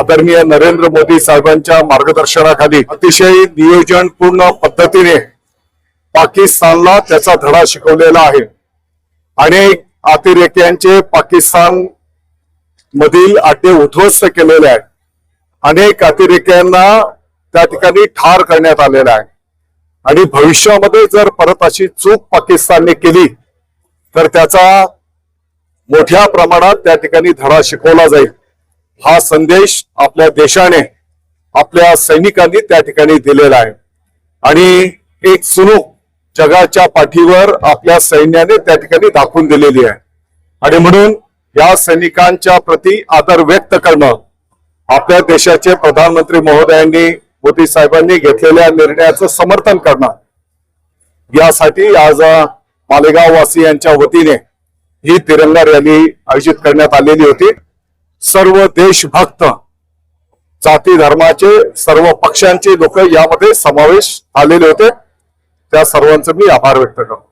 आदरणीय नरेंद्र मोदी साहेबांच्या मार्गदर्शनाखाली अतिशय नियोजनपूर्ण पद्धतीने पाकिस्तानला त्याचा धडा शिकवलेला आहे. अनेक अतिरेक्यांचे पाकिस्तान मधील अड्डे उद्ध्वस्त केलेले आहेत. अनेक अतिरेक्यांना त्या ठिकाणी ठार करण्यात आलेला आहे. आणि भविष्यामध्ये जर परत अशी चूक पाकिस्तानने केली तर त्याचा मोठ्या प्रमाणात त्या ठिकाणी धडा शिकवला जाईल. हा संदेश आपल्या देशाने आपल्या सैनिकांनी त्या ठिकाणी दिलेला आहे. आणि एक सुनूक जगाच्या पाठीवर आपल्या सैन्याने त्या ठिकाणी दाखवून दिलेली आहे. आणि म्हणून या सैनिकांच्या प्रती आदर व्यक्त करणं आपल्या देशाचे प्रधानमंत्री महोदयांनी मोदी साहेबांनी घेतलेल्या निर्णयाचं समर्थन करणं यासाठी आज अ, मालेगाव वासियांच्या वतीने ही तिरंगा रॅली आयोजित करण्यात आलेली होती. सर्व देशभक्त जाती धर्माचे सर्व पक्षांचे लोक यामध्ये समावेश आलेले होते. त्या सर्वांचं मी आभार व्यक्त करतो.